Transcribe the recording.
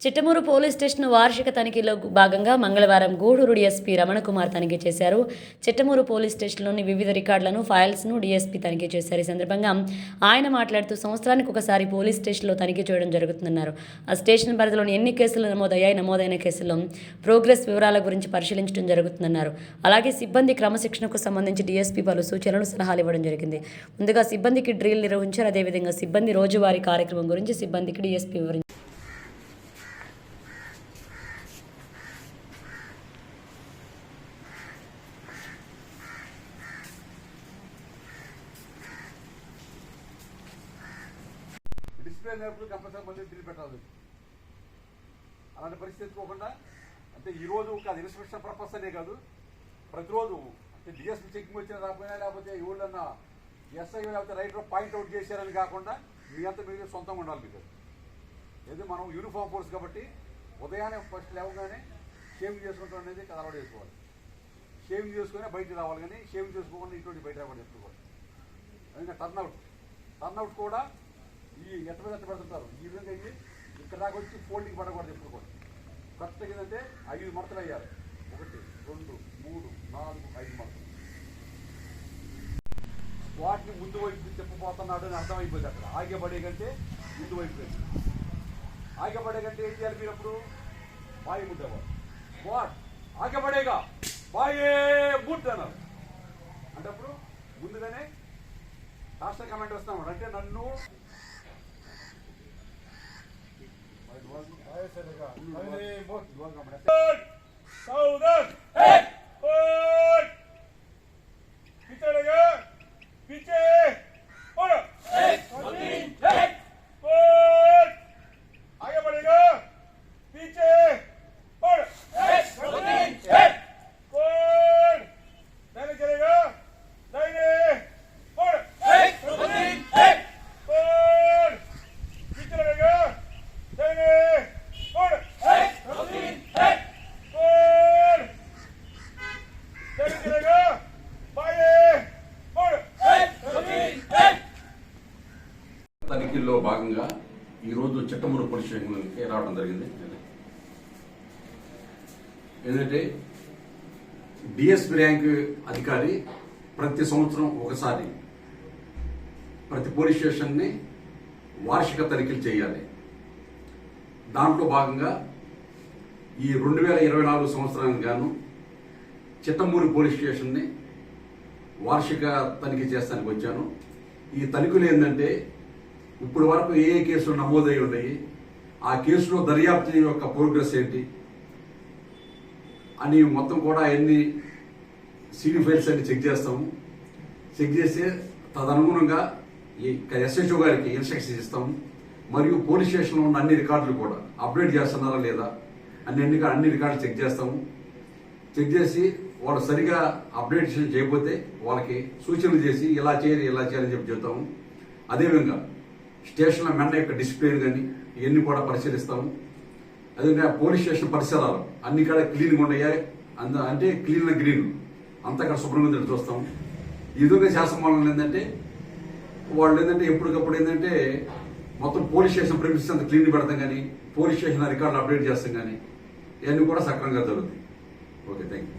Chittamuru police station వార్షిక తనిఖీలో భాగంగా మంగళవారం గూడూరు డీఎస్పీ రమణకుమార్ తనిఖీ చేశారు. చిట్టమూరు పోలీస్ స్టేషన్లోని వివిధ రికార్డులను ఫైల్స్ను డీఎస్పీ తనిఖీ చేశారు. ఈ సందర్భంగా ఆయన మాట్లాడుతూ సంవత్సరానికి ఒకసారి పోలీస్ స్టేషన్లో తనిఖీ చేయడం జరుగుతుందన్నారు. ఆ స్టేషన్ పరిధిలోని ఎన్ని కేసులు నమోదయ్యాయి నమోదైన కేసుల్లో ప్రోగ్రెస్ వివరాల గురించి పరిశీలించడం జరుగుతుందన్నారు. అలాగే సిబ్బంది క్రమశిక్షణకు సంబంధించి డీఎస్పీ పలు సూచనలు సలహాలు ఇవ్వడం జరిగింది. ముందుగా సిబ్బందికి డ్రిల్ నిర్వహించారు. అదేవిధంగా సిబ్బంది రోజువారీ కార్యక్రమం గురించి సిబ్బందికి డీఎస్పీ వివరించారు. డిస్ప్లే లేనప్పుడు కంపల్సరీ మళ్ళీ బిల్ పెట్టాలి. అలాంటి పరిస్థితి ఎత్తుకోకుండా అంటే ఈరోజు కాదు ఇన్స్పెక్షన్ పర్పస్ అనే కాదు ప్రతిరోజు అంటే డిఎస్పీ చెకింగ్ వచ్చినా రాకపోయినా లేకపోతే ఎవరన్నా ఎస్ఐ లేకపోతే రైటర్ పాయింట్అవుట్ చేశారని కాకుండా మీ అంతా మీరు సొంతంగా ఉండాలి మీకు. ఏది మనం యూనిఫామ్ ఫోర్స్ కాబట్టి ఉదయాన్నే ఫస్ట్ లేవగానే షేవింగ్ చేసుకుంటాం అనేది అలవాటు చేసుకోవాలి. షేవింగ్ చేసుకుని బయటికి రావాలి కానీ షేవింగ్ చేసుకోకుండా ఇటువంటి బయట రావాలి చెప్పుకోవాలి. అదే టర్న్అవుట్ టర్న్అవుట్ కూడా ఈ ఎట్ట మీద ఎట్ట పెడుతుంటారు. ఈ విధంగా అయ్యి ఇక్కడ దాకా వచ్చి ఫోల్డింగ్ పడకూడదు ఎప్పుడు కూడా. కరెక్ట్గా ఏంటంటే ఐదు మడతలు అయ్యారు. ఒకటి రెండు మూడు నాలుగు ఐదు మడతలు. వాటిని ముందు వైపు చెప్పబోతున్నాడు అని అర్థమైపోయింది అక్కడ. ఆగేపడే కంటే ముందు వైపు వెళ్ళి. ఆగేపడే కంటే ఏం చేయాలి మీరు అప్పుడు? బాయి ముద్దవాడు వాట్? ఆగేపడేగా బాయే ముద్ద అన్నారు. అంటే అప్పుడు ముందుగానే రాష్ట్ర కమాండ్ వస్తున్నాడు. అంటే నన్ను Saudan! భాగంగా ఈరోజు చిట్టమూరు పోలీస్ స్టేషన్కి రావడం జరిగింది. ఏంటంటే డిఎస్పీ ర్యాంక్ అధికారి ప్రతి సంవత్సరం ఒకసారి ప్రతి పోలీస్ స్టేషన్ని వార్షిక తనిఖీలు చేయాలి. దాంట్లో భాగంగా ఈ రెండు వేల ఇరవై నాలుగు సంవత్సరానికి గాను చిట్టమూరు పోలీస్ స్టేషన్ని వార్షిక తనిఖీ చేస్తానికి వచ్చాను. ఈ తనిఖీలు ఏంటంటే ఇప్పుడు వరకు ఏ ఏ కేసులు నమోదై ఉన్నాయి ఆ కేసులో దర్యాప్తు యొక్క ప్రోగ్రెస్ ఏంటి? అని మొత్తం కూడా ఎన్ని సీడీ ఫైల్స్ అన్ని చెక్ చేస్తాము. చెక్ చేసి తదనుగుణంగా ఈ ఎస్హెచ్ఓ గారికి ఇన్స్ట్రక్షన్స్ ఇస్తాము. మరియు పోలీస్ స్టేషన్లో ఉన్న అన్ని రికార్డులు కూడా అప్డేట్ చేస్తున్నారా లేదా అన్ని అన్ని అన్ని రికార్డులు చెక్ చేస్తాము. చెక్ చేసి వాళ్ళు సరిగా అప్డేట్ చేయకపోతే వాళ్ళకి సూచనలు చేసి ఇలా చేయాలి ఇలా చేయాలని చెప్పి చెప్తాము. అదేవిధంగా స్టేషన్ల మెండ యొక్క డిసిప్లిన్ కానీ ఇవన్నీ కూడా పరిశీలిస్తాము. అదే పోలీస్ స్టేషన్ పరిసరాలు అన్ని కాడ క్లీన్గా ఉన్నాయా? అంద అంటే క్లీన్ గ్రీన్. అంతా అక్కడ శుభ్రంగా ఉందని చూస్తాము. ఈ విధంగా చేస్తాం ఏంటంటే వాళ్ళు ఏంటంటే ఎప్పటికప్పుడు ఏంటంటే మొత్తం పోలీస్ స్టేషన్ ప్రేమిస్తే అంతా క్లీన్ పెడతాం కానీ పోలీస్ స్టేషన్ రికార్డులు అప్డేట్ చేస్తాం కానీ ఇవన్నీ కూడా సక్రమంగా జరుగుతాయి. Okay thank you